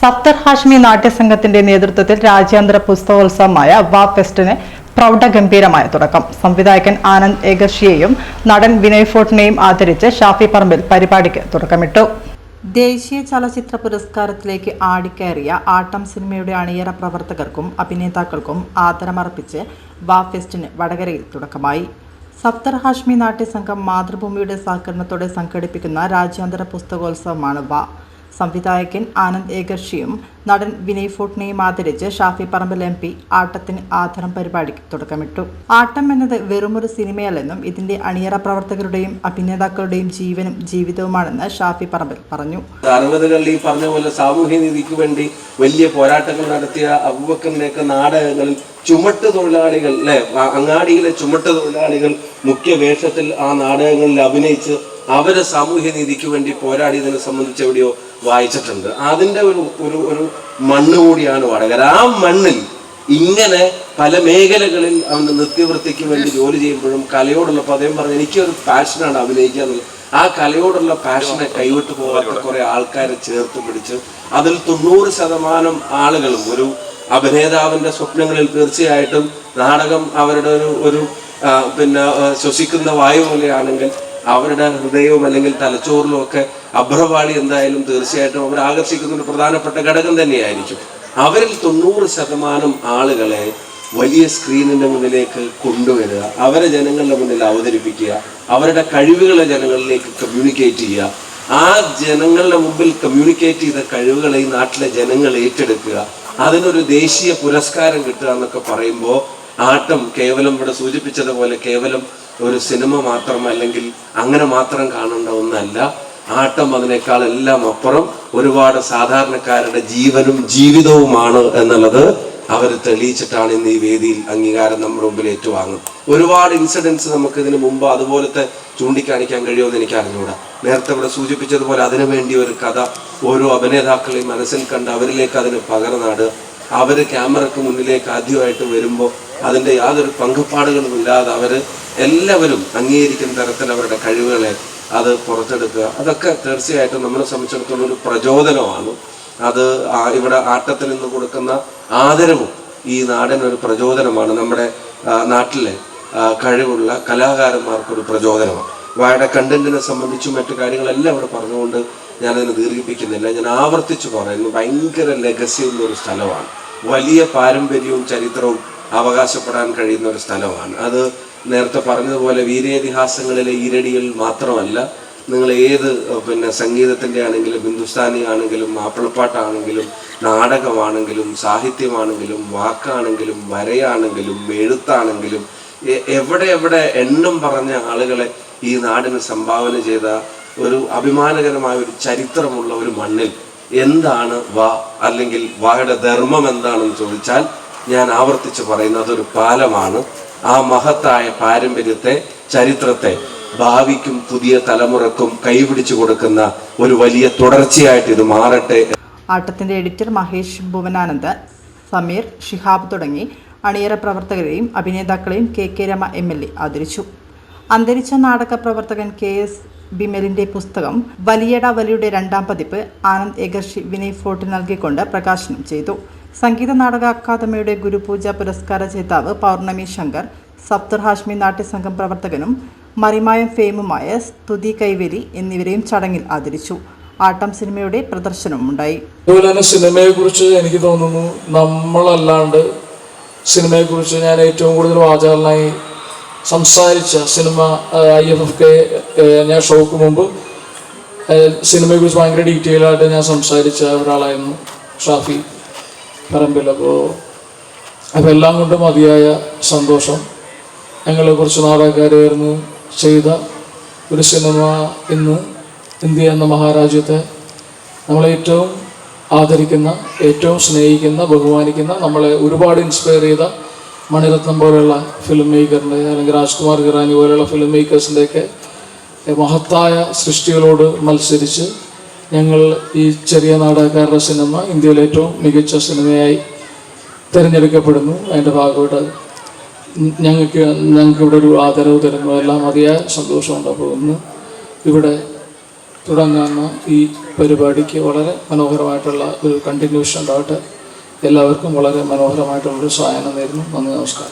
സപ്തർ ഹാഷ്മി നാട്യസംഘത്തിന്റെ നേതൃത്വത്തിൽ രാജ്യാന്തര പുസ്തകോത്സവമായ വാ ഫെസ്റ്റിന് പ്രൗഢഗംഭീരമായ തുടക്കം. സംവിധായകൻ ആനന്ദ് ഏകർഷിയെയും നടൻ വിനയ് ഫോർട്ടിനെയും ആദരിച്ച് ഷാഫി പറമ്പിൽ പരിപാടിക്ക് തുടക്കമിട്ടു. ദേശീയ ചലച്ചിത്ര പുരസ്കാരത്തിലേക്ക് ആടിക്കയറിയ ആട്ടം സിനിമയുടെ അണിയറ പ്രവർത്തകർക്കും അഭിനേതാക്കൾക്കും ആദരമർപ്പിച്ച് വാ ഫെസ്റ്റിന് വടകരയിൽ തുടക്കമായി. സഫ്തർ ഹാഷ്മി നാട്യസംഘം മാതൃഭൂമിയുടെ സഹകരണത്തോടെ സംഘടിപ്പിക്കുന്ന രാജ്യാന്തര പുസ്തകോത്സവമാണ് വാ. സംവിധായകൻ ആനന്ദ് ഏകർഷിയും നടൻ വിനയ് ഫോട്ടിനെയും ആദരിച്ച് ഷാഫി പറമ്പിൽ എം പി ആട്ടത്തിന് ആദരം പരിപാടിക്ക് തുടക്കമിട്ടു. ആട്ടം എന്നത് വെറുമൊരു സിനിമയല്ലെന്നും ഇതിന്റെ അണിയറ പ്രവർത്തകരുടെയും അഭിനേതാക്കളുടെയും ജീവനും ജീവിതവുമാണെന്ന് ഷാഫി പറമ്പിൽ പറഞ്ഞു. അറുപതുകളിൽ ഈ പറഞ്ഞ പോലെ സാമൂഹ്യ നീതിക്ക് വേണ്ടി വലിയ പോരാട്ടങ്ങൾ നടത്തിയ അബൂബക്കറിന്റെയൊക്കെ നാടകങ്ങളിൽ ചുമട്ട് തൊഴിലാളികൾ അല്ലെ? അങ്ങാടിയിലെ ചുമട്ട് തൊഴിലാളികൾ മുഖ്യ വേഷത്തിൽ ആ നാടകങ്ങളിൽ അഭിനയിച്ച് അവരെ സാമൂഹ്യ നീതിക്ക് വേണ്ടി പോരാടിയതിനെ സംബന്ധിച്ച് എവിടെയോ വായിച്ചിട്ടുണ്ട്. അതിന്റെ ഒരു ഒരു ഒരു മണ്ണ് കൂടിയാണ് വടകര. ആ മണ്ണിൽ ഇങ്ങനെ പല മേഖലകളിൽ അവന് നിത്യവൃത്തിക്ക് വേണ്ടി ജോലി ചെയ്യുമ്പോഴും കലയോടുള്ള അദ്ദേഹം പറഞ്ഞു എനിക്കൊരു പാഷനാണ് എന്നുള്ളത്. ആ കലയോടുള്ള പാഷനെ കൈവിട്ട് പോകാത്ത കുറെ ആൾക്കാരെ ചേർത്ത് പിടിച്ച് അതിൽ തൊണ്ണൂറ് ശതമാനം ആളുകളും ഒരു അഭിനേതാവിന്റെ സ്വപ്നങ്ങളിൽ തീർച്ചയായിട്ടും നാടകം അവരുടെ ഒരു ഒരു പിന്നെ ശ്വസിക്കുന്ന വായു പോലെയാണെങ്കിൽ അവരുടെ ഹൃദയവും അല്ലെങ്കിൽ തലച്ചോറിലും ഒക്കെ അഭ്രവാളി എന്തായാലും തീർച്ചയായിട്ടും അവർ ആകർഷിക്കുന്ന ഒരു പ്രധാനപ്പെട്ട ഘടകം തന്നെയായിരിക്കും. അവരിൽ തൊണ്ണൂറ് ശതമാനം ആളുകളെ വലിയ സ്ക്രീനിന്റെ മുന്നിലേക്ക് കൊണ്ടുവരിക അവരെ ജനങ്ങളുടെ മുന്നിൽ അവതരിപ്പിക്കുക അവരുടെ കഴിവുകളെ ജനങ്ങളിലേക്ക് കമ്മ്യൂണിക്കേറ്റ് ചെയ്യുക. ആ ജനങ്ങളുടെ മുമ്പിൽ കമ്മ്യൂണിക്കേറ്റ് ചെയ്ത കഴിവുകളെ ഈ നാട്ടിലെ ജനങ്ങൾ ഏറ്റെടുക്കുക. അതിനൊരു ദേശീയ പുരസ്കാരം കിട്ടുക എന്നൊക്കെ പറയുമ്പോൾ ആട്ടം കേവലം ഇവിടെ സൂചിപ്പിച്ചതുപോലെ കേവലം ഒരു സിനിമ മാത്രം അല്ലെങ്കിൽ അങ്ങനെ മാത്രം കാണേണ്ട ഒന്നല്ല. ആട്ടം അതിനേക്കാൾ എല്ലാം അപ്പുറം. ഒരുപാട് സാധാരണക്കാരുടെ ജീവനും ജീവിതവുമാണ് എന്നുള്ളത് അവർ തെളിയിച്ചിട്ടാണ് ഇന്ന് ഈ വേദിയിൽ അംഗീകാരം നമ്മുടെ മുമ്പിൽ ഏറ്റുവാങ്ങുന്നത്. ഒരുപാട് ഇൻസിഡൻസ് നമുക്ക് ഇതിനു മുമ്പ് അതുപോലത്തെ ചൂണ്ടിക്കാണിക്കാൻ കഴിയുമെന്ന് എനിക്ക് അറിഞ്ഞുകൂടാ നേരത്തെ ഇവിടെ സൂചിപ്പിച്ചതുപോലെ അതിനു വേണ്ടി ഒരു കഥ ഓരോ അഭിനേതാക്കളെയും മനസ്സിൽ കണ്ട് അവരിലേക്ക് അതിന് പകർന്നാടുക അവർ ക്യാമറക്ക് മുന്നിലേക്ക് ആദ്യമായിട്ട് വരുമ്പോൾ അതിന്റെ യാതൊരു പങ്കപ്പാടുകളും ഇല്ലാതെ അവർ എല്ലാവരും അംഗീകരിക്കുന്ന തരത്തിൽ അവരുടെ കഴിവുകളെ അത് പുറത്തെടുക്കുക. അതൊക്കെ തീർച്ചയായിട്ടും നമ്മളെ സംബന്ധിച്ചിടത്തോളം ഒരു പ്രചോദനമാണ്. അത് ഇവിടെ ആട്ടത്തിൽ നിന്ന് കൊടുക്കുന്ന ആദരവും ഈ നാടിനൊരു പ്രചോദനമാണ്. നമ്മുടെ നാട്ടിലെ കഴിവുള്ള കലാകാരന്മാർക്കൊരു പ്രചോദനമാണ്. വായുടെ കണ്ടന്റിനെ സംബന്ധിച്ചും മറ്റു കാര്യങ്ങളെല്ലാം ഇവിടെ പറഞ്ഞുകൊണ്ട് ഞാനതിനെ ദീർഘിപ്പിക്കുന്നില്ല. ഞാൻ ആവർത്തിച്ചു പറയുന്നു ഭയങ്കര ലെഗസി ഒരു സ്ഥലമാണ്. വലിയ പാരമ്പര്യവും ചരിത്രവും അവകാശപ്പെടാൻ കഴിയുന്ന ഒരു സ്ഥലമാണ്. അത് നേരത്തെ പറഞ്ഞതുപോലെ വീരേതിഹാസങ്ങളിലെ ഈരടികൾ മാത്രമല്ല നിങ്ങൾ ഏത് പിന്നെ സംഗീതത്തിന്റെ ആണെങ്കിലും ഹിന്ദുസ്ഥാനി ആണെങ്കിലും മാപ്പിളപ്പാട്ടാണെങ്കിലും നാടകമാണെങ്കിലും സാഹിത്യമാണെങ്കിലും വാക്കാണെങ്കിലും വരയാണെങ്കിലും എഴുത്താണെങ്കിലും എവിടെ എവിടെ എണ്ണം പറഞ്ഞ ആളുകളെ ഈ നാടിന് സംഭാവന ചെയ്ത ഒരു അഭിമാനകരമായ ഒരു ചരിത്രമുള്ള ഒരു മണ്ണിൽ എന്താണ് വ അല്ലെങ്കിൽ വായുടെ ധർമ്മം എന്താണെന്ന് ചോദിച്ചാൽ ഞാൻ ആവർത്തിച്ച് പറയുന്നത് ഒരു കാലമാണ്. ആ മഹത്തായ പാരമ്പര്യത്തെ ചരിത്രത്തെ ഭാവിക്കും പുതിയ തലമുറക്കും കൈപിടിച്ചു കൊടുക്കുന്ന ഒരു വലിയ തുടർച്ചയായിട്ട് ഇത് മാറട്ടെ. ആട്ടത്തിന്റെ എഡിറ്റർ മഹേഷ് ഭുവനാനന്ദ് സമീർ ഷിഹാബ് തുടങ്ങി അണിയറ പ്രവർത്തകരെയും അഭിനേതാക്കളെയും K K Rema M L A ആദരിച്ചു. അന്തരിച്ച നാടക പ്രവർത്തകൻ കെ എസ് ബിമലിന്റെ പുസ്തകം വലിയട വലിയുടെ രണ്ടാം പതിപ്പ് ആനന്ദ് എഗർഷി വിനയ് ഫോർട്ട് നൽകിക്കൊണ്ട് പ്രകാശനം ചെയ്തു. സംഗീത നാടക അക്കാദമിയുടെ ഗുരുപൂജ പുരസ്കാര ജേതാവ് പൗർണമി ശങ്കർ സപ്തർ ഹാഷ്മി നാട്യസംഘം പ്രവർത്തകനും മറിമായം ഫെയിമുമായ സ്തുതി കൈവരി എന്നിവരെയും ചടങ്ങിൽ ആദരിച്ചു. ആട്ടം സിനിമയുടെ പ്രദർശനമുണ്ടായി അതുപോലെ തന്നെ സിനിമയെക്കുറിച്ച് എനിക്ക് തോന്നുന്നു നമ്മളല്ലാണ്ട് സിനിമയെക്കുറിച്ച് ഞാൻ ഏറ്റവും കൂടുതൽ വാചകനായി സംസാരിച്ച cinema I F F K ഞാൻ ഷോക്ക് മുമ്പ് സിനിമയെ കുറിച്ച് ഭയങ്കര ഡീറ്റെയിൽ ആയിട്ട് ഞാൻ സംസാരിച്ച ഒരാളായിരുന്നു ഷാഫി. പറമ്പിൽ. അപ്പോൾ അതെല്ലാം കൊണ്ടും മതിയായ സന്തോഷം. ഞങ്ങൾ കുറച്ച് നാടകക്കാർ ചേർന്ന് ചെയ്ത ഒരു സിനിമ ഇന്ന് ഇന്ത്യ എന്ന മഹാരാജ്യത്തെ നമ്മളേറ്റവും ആദരിക്കുന്ന ഏറ്റവും സ്നേഹിക്കുന്ന ബഹുമാനിക്കുന്ന നമ്മളെ ഒരുപാട് ഇൻസ്പയർ ചെയ്ത മണിരത്നം പോലെയുള്ള ഫിലിം മേക്കറിന്റെ അല്ലെങ്കിൽ രാജ്കുമാർ ഹിറാനി പോലെയുള്ള ഫിലിം മേക്കേഴ്സിന്റെയൊക്കെ മഹത്തായ സൃഷ്ടികളോട് മത്സരിച്ച് ഞങ്ങൾ ഈ ചെറിയ നാടകക്കാരുടെ സിനിമ ഇന്ത്യയിലെ ഏറ്റവും മികച്ച സിനിമയായി തിരഞ്ഞെടുക്കപ്പെടുന്നു. അതിന്റെ ഭാഗമായിട്ട് ഞങ്ങൾക്ക് ഞങ്ങൾക്ക് ഇവിടെ ഒരു ആദരവ് തരുന്നു. എല്ലാം അതിയായ സന്തോഷമുണ്ട് അപ്പോൾ ഇന്ന് ഇവിടെ തുടങ്ങുന്ന ഈ പരിപാടിക്ക് വളരെ മനോഹരമായിട്ടുള്ള ഒരു കണ്ടിന്യൂഷൻ ഉണ്ടാവട്ടെ. എല്ലാവർക്കും വളരെ മനോഹരമായിട്ടുള്ളൊരു സഹായം നേരുന്നു. നന്ദി നമസ്കാരം.